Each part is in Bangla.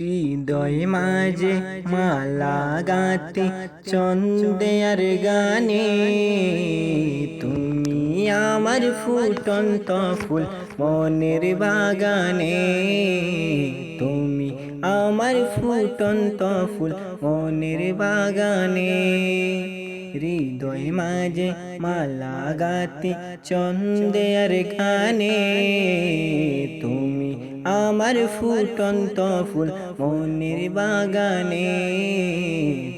হৃদয় মাঝে মালা গাতে চন্দেয়ার গানে তুমি আমার ফুটন্ত ফুল মনের বাগানে। তুমি আমার ফুটন্ত ফুল মনের বাগানে। হৃদয় মাঝে মালা গাতে চন্দেয়ার গানে। তুমি আমার ফুটন্ত ফুল, মনের বাগানে।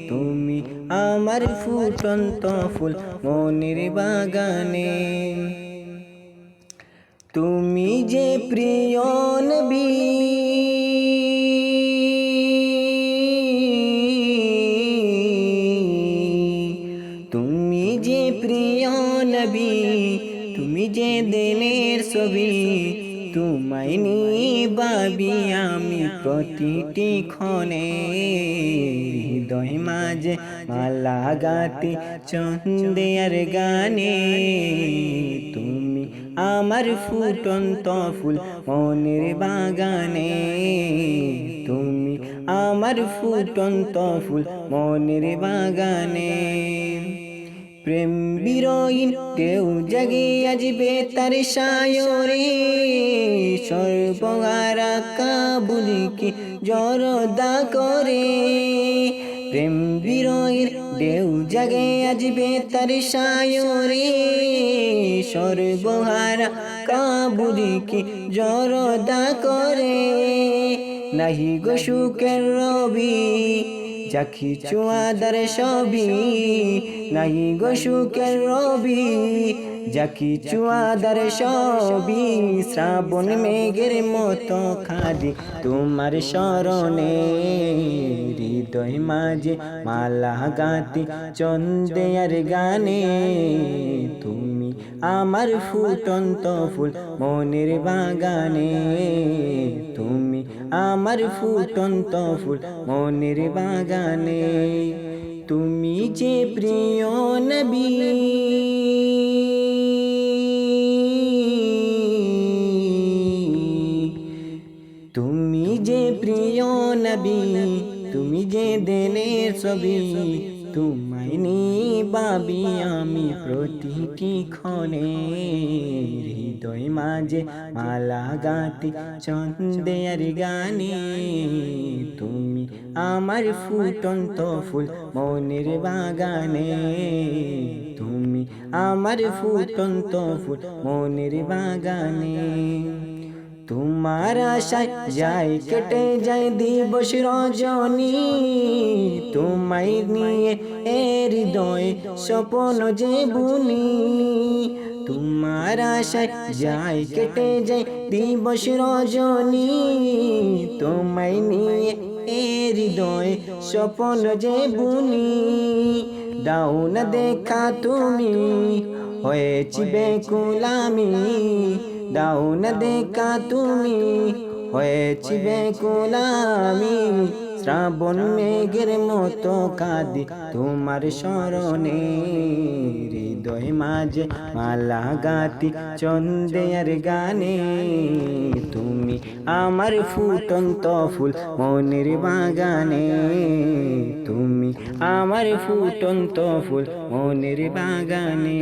তুমি আমার ফুটন্ত ফুল, মনের বাগানে। তুমি যে প্রিয় নবী, তুমি যে প্রিয় নবী, তুমি যে দিনের ছবি তোমায় বাবি আমি প্রতিটি ক্ষণে হৃদয় মাঝে মালা গাতে চন্দেয়ার গানে। তুমি আমার ফুটন্ত ফুল মনের বাগানে। তুমি আমার ফুটন্ত ফুল মনের বাগানে। প্রেম বিরোহীন কেউ জাগে আজবে তার সায়রে। সর্বহারা কাবুলিকে জরদা করে। প্রেম বিরোহীর ঢেউ জাগে আজবে তার সায়রে। সর্বহারা কাবুলিকে জরদা করে। নাহি গো সুখের রবি যাখি চুয়াদার সবি নাহি গো সুখের রবি যাকি চুয়াদার সবই। শ্রাবণ মেঘের মতো খাদি তোমার স্মরণে হৃদয় মাঝে মালা গাতি চন্দেয়ার গানে। তুমি আমার ফুটন্ত ফুল মনের বাগানে। আমার ফুটন্ত ফুল মনের বাগানে। তুমি যে প্রিয় নবী। তুমি যে প্রিয় নবী। তুমি যে দেনের ছবি। তোমায় বাবি আমি প্রতিটি ক্ষণে। হৃদয় মাঝে মালা গাতে চন্দেয়ার গানে। তুমি আমার ফুটন্ত ফুল মনের বাগানে। তুমি আমার ফুটন্ত ফুল মনের বাগানে। তোমার আশায় যাই কেটে যায় দিবস রজনী। তোমায় নিয়ে এ হৃদয় স্বপন যে বুনি তোমার আশায় যাই কেটে যায় দিবস রজনী। তোমায় নিয়ে এ হৃদয় স্বপন যে বুনি দাও না দেখা তুমি, হয়েছি বেকুলামি। দাও না দেখা তুমি হয়েছি বেকুলামি শ্রাবণ মেঘের মতো কাঁদি তোমার স্মরণে। হৃদয় মাঝে মালা গাতি চন্দেয়ার গানে। তুমি আমার ফুটন্ত ফুল মনের বাগানে। তুমি আমার ফুটন্ত ফুল মনের বাগানে।